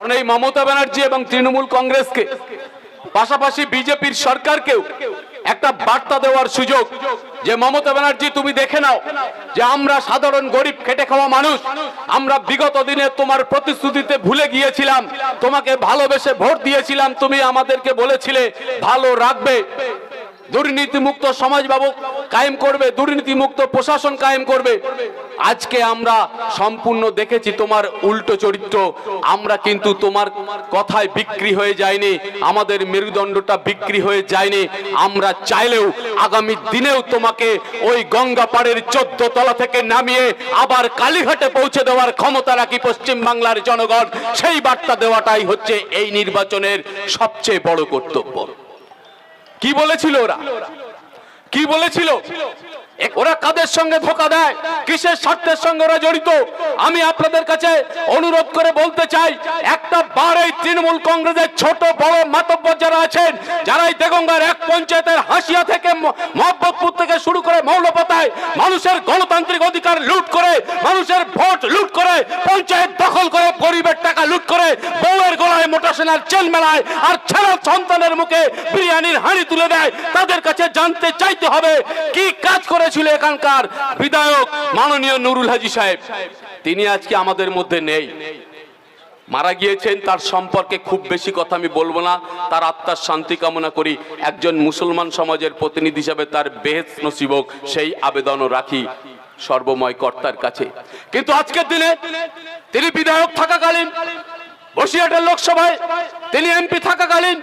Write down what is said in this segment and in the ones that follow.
এই মমতা ব্যানার্জি এবং তৃণমূল কংগ্রেসকে, পাশাপাশি বিজেপির সরকারকেও একটা বার্তা দেওয়ার সুযোগ যে মমতা ব্যানার্জি, তুমি দেখে নাও যে আমরা সাধারণ গরিব, খেটে খাওয়া মানুষ, আমরা বিগত দিনে তোমার প্রতিশ্রুতিতে ভুলে গিয়েছিলাম, তোমাকে ভালোবেসে ভোট দিয়েছিলাম, তুমি আমাদেরকে বলেছিলে, ভালো রাখবে। দুর্নীতিমুক্ত সমাজ বাবু কায়েম করবে, দুর্নীতিমুক্ত প্রশাসন কায়েম করবে। আজকে আমরা সম্পূর্ণ দেখেছি তোমার উল্টো চরিত্র। আমরা কিন্তু তোমার কথায় বিক্রি হয়ে যায়নি, আমাদের মেরুদণ্ডটা বিক্রি হয়ে যায়নি। আমরা চাইলেও আগামী দিনেও তোমাকে ওই গঙ্গা পাড়ের চোদ্দ তলা থেকে নামিয়ে আবার কালীঘাটে পৌঁছে দেওয়ার ক্ষমতা রাখি পশ্চিম বাংলার জনগণ। সেই বার্তা দেওয়াটাই হচ্ছে এই নির্বাচনের সবচেয়ে বড় কর্তব্য। কি বলেছিল ওরা? কি বলেছিল? ওরা কাদের সঙ্গে ধোকা দেয়? কিসের স্বার্থের সঙ্গে ওরা জড়িত? আমি আপনাদের কাছে অনুরোধ করে বলতে চাই, একটা বার এই তৃণমূল কংগ্রেসের ছোট বড় মাতব্বর যারা আছেন যারা এই দেগঙ্গার এক পঞ্চায়েতের হাসিয়া থেকে ম- মোহাম্মদপুর থেকে শুরু করে মৌলপাতায় মানুষের গণতান্ত্রিক অধিকার লুট করে, মানুষের ভোট লুট করে, পঞ্চায়েত দখল করে, গরিবের টাকা লুট করে, বউয়ের গলায় মোটাসেনার চেন মেলায় আর ছেলে সন্তানের মুখে বিরিয়ানির হাঁড়ি তুলে দেয়, তাদের কাছে জানতে চাইতে হবে কি কাজ করেছিল এখানকার বিধায়ক মাননীয় নুরুল হাজি সাহেব। তিনি আজকে আমাদের মধ্যে নেই। মারা গিয়েছেন, তার সম্পর্কে খুব বেশি কথা আমি বলব না। তার আত্মার শান্তি কামনা করি। একজন মুসলমান সমাজের প্রতিনিধি হিসাবে তার বেহেস সেই আবেদনও রাখি সর্বময় কর্তার কাছে। কিন্তু আজকের দিনে তিনি বিধায়ক থাকাকালীন বসিরহাটের লোকসভায় তিনি এমপি থাকাকালীন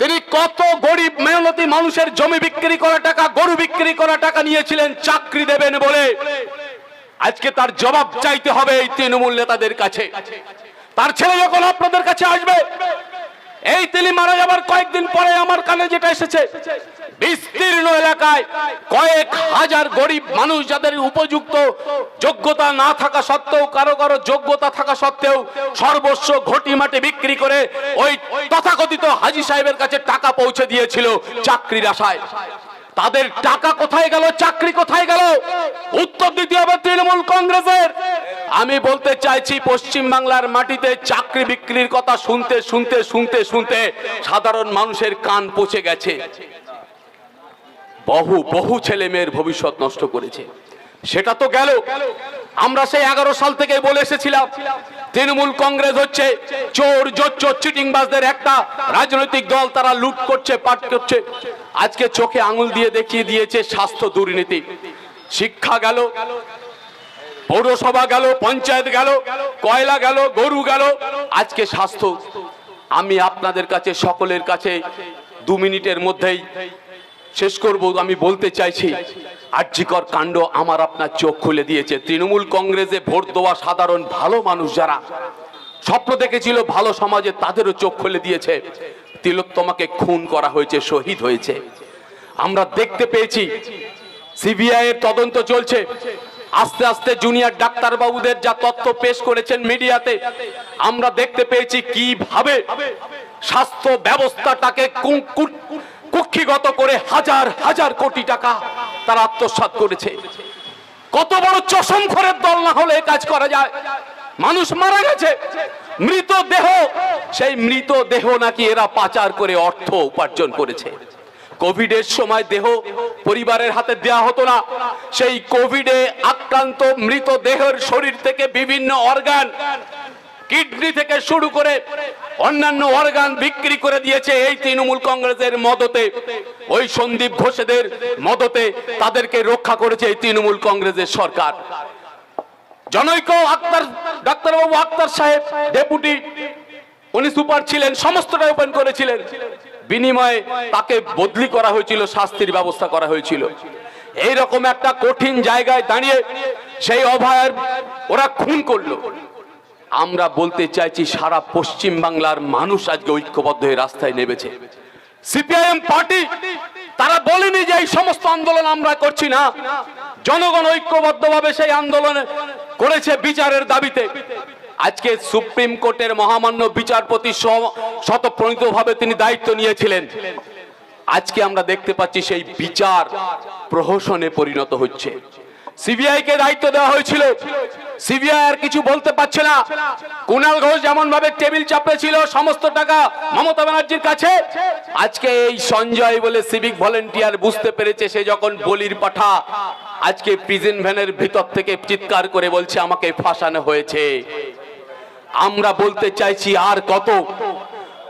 তিনি কত গরিব মেহনতি মানুষের জমি বিক্রি করা টাকা, গরু বিক্রি করা টাকা নিয়েছিলেন, চাকরি দেবেন বলে। আজকে তার জবাব চাইতে হবে এই তৃণমূল নেতাদের কাছে। তার ছেলে যখন আপনাদের কাছে আসবে, এই তিনি মারা যাবার কয়েকদিন পরে আমার কানে যেটা এসেছে বিস্তীর্ণ এলাকায় কয়েক হাজার গরিব মানুষ যাদের উপযুক্ত যোগ্যতা না থাকা সত্ত্বেও, কারও কারও যোগ্যতা থাকা সত্ত্বেও সর্বস্ব ঘটি মাটি বিক্রি করে ওই তথাকথিত হাজি সাহেবের কাছে টাকা পৌঁছে দিয়েছিল চাকরির আশায়। তাদের টাকা কোথায় গেল? চাকরি কোথায় গেল? উত্তর দিতে হবে তৃণমূল কংগ্রেসের। আমি বলতে চাইছি পশ্চিম বাংলার মাটিতে চাকরি বিক্রির কথা শুনতে শুনতে শুনতে শুনতে সাধারণ মানুষের কান পচে গেছে। বহু বহু ছেলে মেয়ের ভবিষ্যৎ নষ্ট করেছে। সেটা তো গেল। আমরা সেই এগারো সাল থেকে বলে এসেছিলাম, তৃণমূল কংগ্রেস হচ্ছে চোর জোচ্চোর চিটিংবাজদের একটা রাজনৈতিক দল, তারা লুট করছে, পাট করছে। আজকে চোখে আঙুল দিয়ে দেখিয়ে দিয়েছে স্বাস্থ্য দুর্নীতি। শিক্ষা গেল, পৌরসভা গেল, পঞ্চায়েত গেল, কয়লা গেল, গরু গেল, আজকে স্বাস্থ্য। আমি আপনাদের কাছে, সকলের কাছে দু মিনিটের মধ্যেই শেষ করব, আমি বলতে চাইছি, আর্যিকর কাণ্ড আমার আপনার চোখ খুলে দিয়েছে। তৃণমূল কংগ্রেসে ভোট দেওয়া সাধারণ ভালো মানুষ যারা, স্বপ্ন দেখেছিল ভালো সমাজে তাদেরও চোখ খুলে দিয়েছে। তিলোত্তমাকে খুন করা হয়েছে, শহীদ হয়েছে। আমরা দেখতে পেয়েছি, সিবিআই এর তদন্ত চলছে। আস্তে আস্তে জুনিয়র ডাক্তারবাবুদের যা তথ্য পেশ করেছেন মিডিয়াতে, আমরা দেখতে পেয়েছি কীভাবে স্বাস্থ্য ব্যবস্থাটাকে কুক্ষিগত করে হাজার হাজার কোটি টাকা তারা আত্মসাৎ করেছে। কত বড় চশম খরের দল না হলে কাজ করা যায়? মানুষ মারা গেছে। মৃত দেহ, সেই মৃত দেহ নাকি এরা পাচার করে অর্থ উপার্জন করেছে। কোভিডের সময় দেহ পরিবারের হাতে দেয়া হতো না। সেই কোভিডে আক্রান্ত মৃত দেহের শরীর থেকে বিভিন্ন অর্গান, কিডনি থেকে শুরু করে অন্যান্য অর্গান বিক্রি করে দিয়েছে এই তৃণমূল কংগ্রেসের মদতে। ওই সন্দীপ ঘোষেদের মদতে তাদেরকে রক্ষা করেছে এই তৃণমূল কংগ্রেসের সরকার। জনৈক আক্তার, ডাক্তারবাবু আক্তার সাহেব, ডেপুটি, উনি সুপার ছিলেন সমস্তটা ওপেন করেছিলেন। বিনিময়ে তাকে বদলি করা হয়েছিল, শাস্তির ব্যবস্থা করা হয়েছিল। এই রকম একটা কঠিন জায়গায় দাঁড়িয়ে সেই অভয়ের ওরা খুন করল। আমরা বলতে চাইছি, সারা পশ্চিম বাংলার মানুষ আজকে ঐক্যবদ্ধ হয়ে রাস্তায় নেমেছে। সিপিআইএম পার্টি, তারা বলেনি যে এই সমস্ত আন্দোলন আমরা করছি না। জনগণ ঐক্যবদ্ধভাবে সেই আন্দোলনে করেছে বিচারের দাবিতে। আজকে সুপ্রিম কোর্টের মহামান্য বিচারপতি শতপ্রণীতভাবে তিনি দায়িত্ব নিয়েছিলেন। আজকে আমরা দেখতে পাচ্ছি সেই বিচার প্রহসনে পরিণত হচ্ছে। সিবিআই কে দায়িত্ব দেওয়া হয়েছিল। সিবিআই আর কিছু বলতে পারছে না। কুণাল ঘোষ যেমন ভাবে টেবিল চাপে ছিল সমস্ত টাকা মমতা ব্যানার্জির কাছে। আজকে এই সঞ্জয় বলে সিভিক ভলেন্টিয়ার বুঝতে পেরেছে, সে যখন বলির পাঠা আজকে প্রিজন ভ্যানের ভিতর থেকে চিৎকার করে বলছে, আমাকে ফাঁসানো হয়েছে। আমরা বলতে চাইছি আর কত?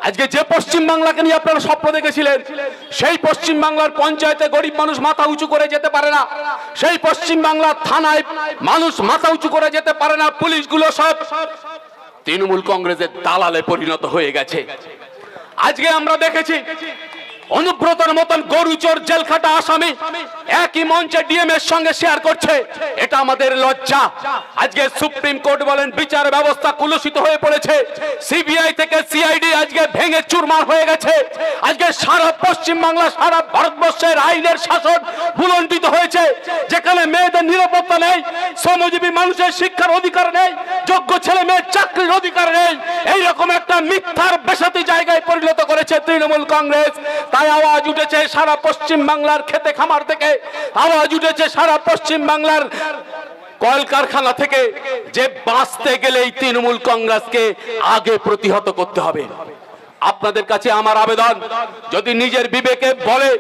আজকে যে পশ্চিম বাংলাকে নিয়ে আপনারা স্বপ্ন দেখেছিলেন, সেই পশ্চিম বাংলার পঞ্চায়েতে গরিব মানুষ মাথা উঁচু করে যেতে পারে না। সেই পশ্চিম বাংলার থানায় মানুষ মাথা উঁচু করে যেতে পারে না। পুলিশগুলো সব তৃণমূল কংগ্রেসের দালালে পরিণত হয়ে গেছে। আজকে আমরা দেখেছি অনুব্রতর মতন গরুচোর জেলখাটা আসামি একই মঞ্চে ডিএম এর সঙ্গে শেয়ার করছে। এটা আমাদের লজ্জা। আজকে সুপ্রিম কোর্ট বলেন বিচার ব্যবস্থা কুলুষিত হয়ে পড়েছে। সিবিআই থেকে সিআইডি আজকে ভেঙে চুরমার হয়ে গেছে। আজকে সারা পশ্চিম বাংলা সারা ভারতবর্ষের আইনের শাসন ভুলণ্ডিত হয়েছে। যেখানে মেয়েদের নিরাপত্তা নেই, শ্রমজীবী মানুষের শিক্ষার অধিকার নেই যোগ্য ছেলে মেয়ের চাকরির অধিকার নেই। এইরকম একটা মিথ্যার বেসাতি জায়গায় পরিণত করেছে তৃণমূল কংগ্রেস। তাই আওয়াজ উঠেছে সারা পশ্চিম বাংলার খেতে খামার থেকে। আওয়াজ উঠেছে সারা পশ্চিম বাংলার কলকারখানা থেকে যে বাঁচতে গেলেই তৃণমূল কংগ্রেসকে আগে প্রতিহত করতে হবে। আপনাদের কাছে আমার আবেদন। যদি নিজের বিবেকে বলে,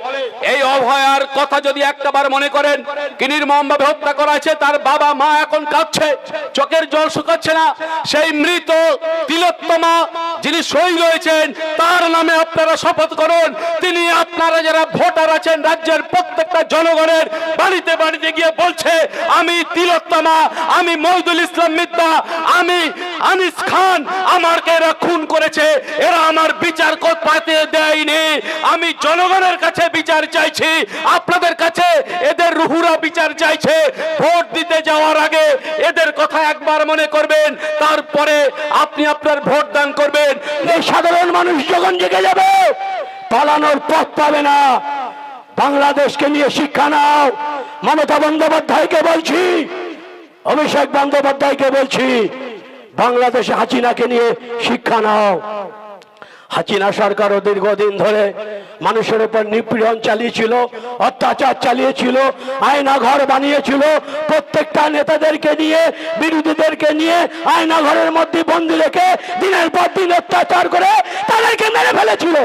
এই অভয়ার কথা যদি একটাবার মনে করেন কি নির্মমভাবে হত্যা করা আছে, তার বাবা মা এখন কাঁদছে, চোখের জল শুকাচ্ছে না, সেই মৃত তিলোত্তমা যিনি সই রয়েছেন তার নামে আপনারা শপথ করুন, তিনি আপনারা যারা ভোটার আছেন, রাজ্যের প্রত্যেকটা জনগণের বাড়িতে বাড়িতে গিয়ে বলছে, আমি তিলোত্তমা, আমি মহিদুল ইসলাম মিদ্দা আমি আনিস খান আমাকে এরা খুন করেছে। এরা আমার বিচার পাতে দেয়নি। আমি জনগণের কাছে বিচার চাইছি। আপনাদের কাছে এদের রুহুরা বিচার চাইছে। ভোট দিতে যাওয়ার আগে এদের কথা একবার মনে করবেন। তারপরে আপনি আপনার ভোট দান করবেন। এই সাধারণ মানুষ যখন জেগে যাবে, পালানোর পথ পাবে না। বাংলাদেশকে নিয়ে শিক্ষা নাও। মমতা বন্দ্যোপাধ্যায়কে বলছি। অভিষেক বন্দ্যোপাধ্যায়কে বলছি। বাংলাদেশে হাসিনাকে নিয়ে শিক্ষা নাও। হাসিনা সরকারও দীর্ঘদিন ধরে মানুষের উপর নিপীড়ন চালিয়েছিল, অত্যাচার চালিয়েছিল আয়না ঘর বানিয়েছিল। প্রত্যেকটা নেতাদেরকে নিয়ে, বিরোধীদেরকে নিয়ে আয়না ঘরের মধ্যে বন্দি রেখে দিনের পর দিন অত্যাচার করে তাদেরকে মেরে ফেলেছিল।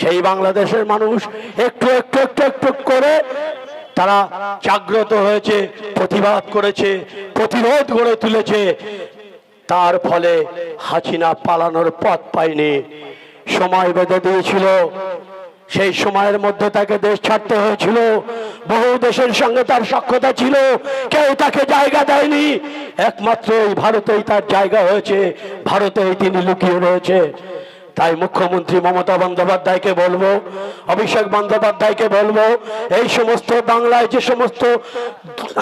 সেই বাংলাদেশের মানুষ একটু একটু একটু একটু করে তারা জাগ্রত হয়েছে, প্রতিবাদ করেছে, প্রতিরোধ গড়ে তুলেছে। তার ফলে হাসিনা পালানোর পথ পায়নি। সময় বেঁধে দিয়েছিল। সেই সময়ের মধ্যে তাকে দেশ ছাড়তে হয়েছিল। বহু দেশের সঙ্গে তার সক্ষতা ছিল। কেউ তাকে জায়গা দেয়নি। একমাত্র এই ভারতেই তার জায়গা হয়েছে। ভারতেই তিনি লুকিয়ে রয়েছে। তাই মুখ্যমন্ত্রী মমতা বন্দ্যোপাধ্যায়কে বলব, অভিষেক বন্দ্যোপাধ্যায়কে বলব, এই সমস্ত বাংলায় যে সমস্ত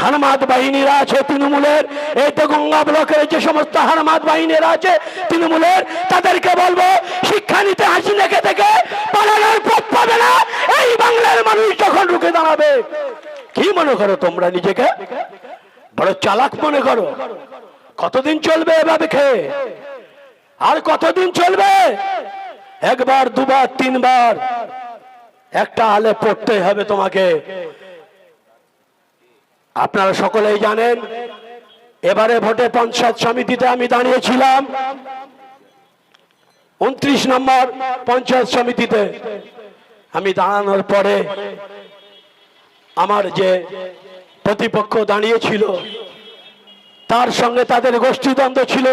হারমাদ বাহিনীরা আছে তৃণমূলের, এই তো গঙ্গা ব্লকের যে সমস্ত হারমাদ বাহিনীরা আছে তৃণমূলের, তাদেরকে বলব, শিক্ষা নিতে হাসিনাকে থেকে পালানোর পথ পাবে না, এই বাংলার মানুষ যখন রুখে দাঁড়াবে। কি মনে করো তোমরা নিজেকে? বড় চালাক মনে করো। কতদিন চলবে এভাবে খেয়ে? আর কতদিন চলবে? একবার, দুবার, তিনবার। একটা আলে পড়তে হবে তোমাকে। আপনারা সকলেই জানেন, এবারে ভোটে পঞ্চায়েত সমিতিতে আমি দাঁড়িয়েছিলাম উনত্রিশ নম্বর পঞ্চায়েত সমিতিতে। আমি দাঁড়ানোর পরে আমার যে প্রতিপক্ষ দাঁড়িয়েছিল, তার সঙ্গে তাদের গোষ্ঠীদ্বন্দ্ব ছিল।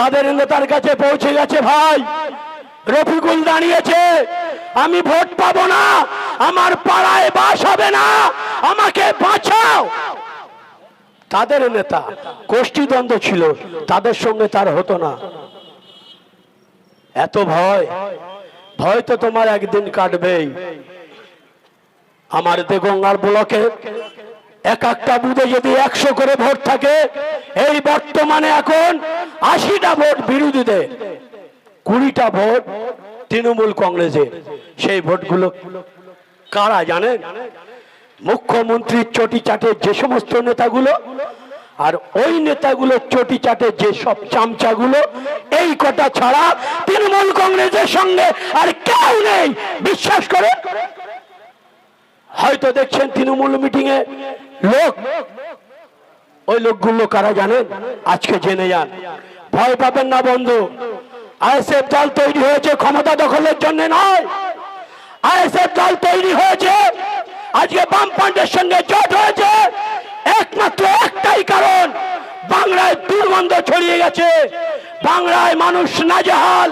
তাদের নেতার কাছে পৌঁছে গেছে ভাই। রফিকুল দাঁড়িয়েছে। আমি ভোট পাবো না। আমার পাড়ায় বাস হবে না। আমাকে বাঁচাও। তাদের নেতা গোষ্ঠীদ্বন্দ্ব ছিল, তাদের সঙ্গে তার হতো না। এত ভয়। ভয় তো তোমার একদিন কাটবেই। আমার দেগঙ্গার ব্লকে এক একটা বুধে যদি একশো করে ভোট থাকে, এই বর্তমানে এখন আশিটা ভোট বিরোধীদের। কুড়িটা ভোট তৃণমূল কংগ্রেসের। সেই ভোটগুলো কারা জানেন? মুখ্যমন্ত্রীর চটি চাটে যে সমস্ত নেতাগুলো আর ওই নেতাগুলো চটি চাটে যে সব চামচাগুলো, এই কটা ছাড়া তৃণমূল কংগ্রেসের সঙ্গে আর কেউ নেই। বিশ্বাস করে? হয়তো দেখছেন তৃণমূল মিটিং এ লোক, ওই লোকগুলো কারা জানেন? আজকে জেনে যান। ভয় পাবেন না, বন্ধু। আইএসএফ দল তৈরি হয়েছে ক্ষমতা দখলের জন্য নয়। আইএসএফ দল তৈরি হয়েছে, আজকে বামফ্রন্টের সঙ্গে জোট হয়েছে। একমাত্র একটাই কারণ, বাংলায় দুর্গন্ধ ছড়িয়ে গেছে। বাংলায় মানুষ না নাজেহাল।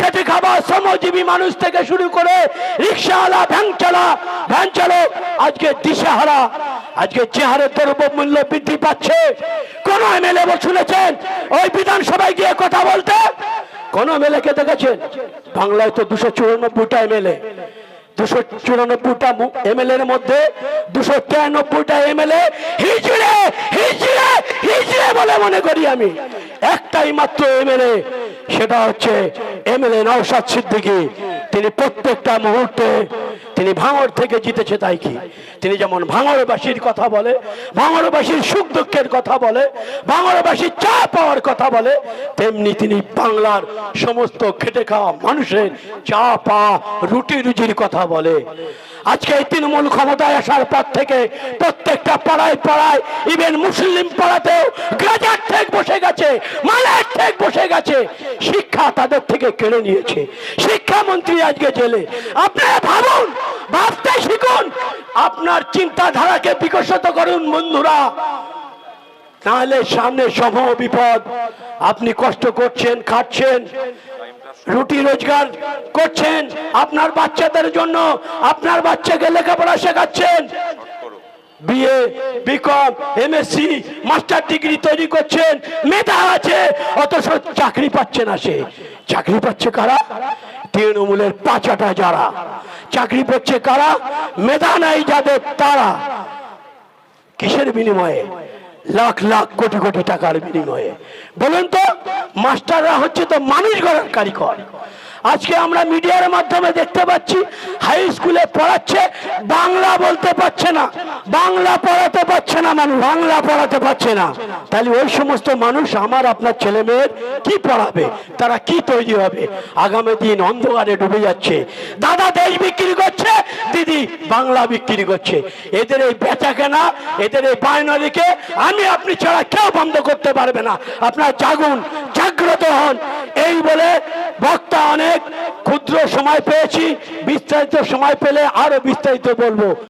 খেটে খাওয়া শ্রমজীবী মানুষ থেকে শুরু করে রিক্সাওয়ালা ভ্যান চালা ভ্যান চালক আজকে দিশেহারা, আজকে যে হারে দ্রব্য মূল্য বৃদ্ধি পাচ্ছে। কোন এমএলএ শুনেছেন? ওই বিধানসভায় গিয়ে কথা বলতে? কোন এমএলএ কে দেখেছেন? বাংলায় তো দুশো চুরানব্বইটা এমএলএ দুশো চুরানব্বইটা এমএলএ এর মধ্যে দুশো তিরানব্বইটা এমএলএ হিজড়ে হিজড়ে হিজড়ে বলে মনে করি আমি। একটাই মাত্র এমএলএ সেটা হচ্ছে এমএলএ নওশাদ সিদ্দিকী, তিনি প্রত্যেকটা মুহূর্তে তিনি ভাঙড় থেকে জিতেছে তাই কি? তিনি যেমন ভাঙড়বাসীর কথা বলে ভাঙড়বাসীর সুখ দুঃখের কথা বলে ভাঙড়বাসীর চা পাওয়ার কথা বলে, তেমনি তিনি বাংলার সমস্ত খেটে খাওয়া মানুষের চা পা রুটি রুজির কথা বলে। আজকে এই তৃণমূল ক্ষমতায় আসার পর থেকে প্রত্যেকটা পাড়ায় পাড়ায় ইভেন মুসলিম পাড়াতেও গাজার ঠেক বসে গেছে, মালের ঠেক বসে গেছে। শিক্ষা তাদের থেকে কেড়ে নিয়েছে। শিক্ষামন্ত্রী আজকে জেলে। আপনারা ভাবুন, ভাবতে শিখুন, আপনার চিন্তাধারাকে বিকশিত করুন বন্ধুরা। তাহলে সামনে সম বিপদ। আপনি কষ্ট করছেন খাচ্ছেন রুটি রোজগার করছেন আপনার বাচ্চাদের জন্য। আপনার বাচ্চাকে লেখাপড়া শেখাচ্ছেন। BA, BCom, MSc, master degree তৈরি করছেন। মেধা আছে, অথচ চাকরি পাচ্ছে না সে। চাকরি পাচ্ছে কারা? তৃণমূলের পাচাটা যারা। চাকরি পাচ্ছে কারা? মেধা নাই যাদের, তারা। কিসের বিনিময়ে? লাখ লাখ কোটি কোটি টাকার বিনিময়ে। বলুন তো মাস্টাররা হচ্ছে তো মানুষ গড়ার কারিগর। আজকে আমরা মিডিয়ার মাধ্যমে দেখতে পাচ্ছি, হাই স্কুলে পড়াচ্ছে, বাংলা বলতে পারছে না। বাংলা পড়াতে পারছে না মানুষ, বাংলা পড়াতে পারছে না। তাহলে ওই সমস্ত মানুষ আমার আপনার ছেলে মেয়ের কি পড়াবে? তারা কি তৈরি হবে? আগামী দিন অন্ধকারে ডুবে যাচ্ছে। দাদা দেশ বিক্রি করছে, দিদি বাংলা বিক্রি করছে। এদের এই বেচা কেনা এদের এই বাইনারিকে আমি আপনি ছাড়া কেউ বন্ধ করতে পারবে না। আপনার জাগুন, জাগ্রত হন। এই বলে বক্তা অনেক ক্ষুদ্র সময় পেয়েছি, বিস্তারিত সময় পেলে আরও বিস্তারিত বলব।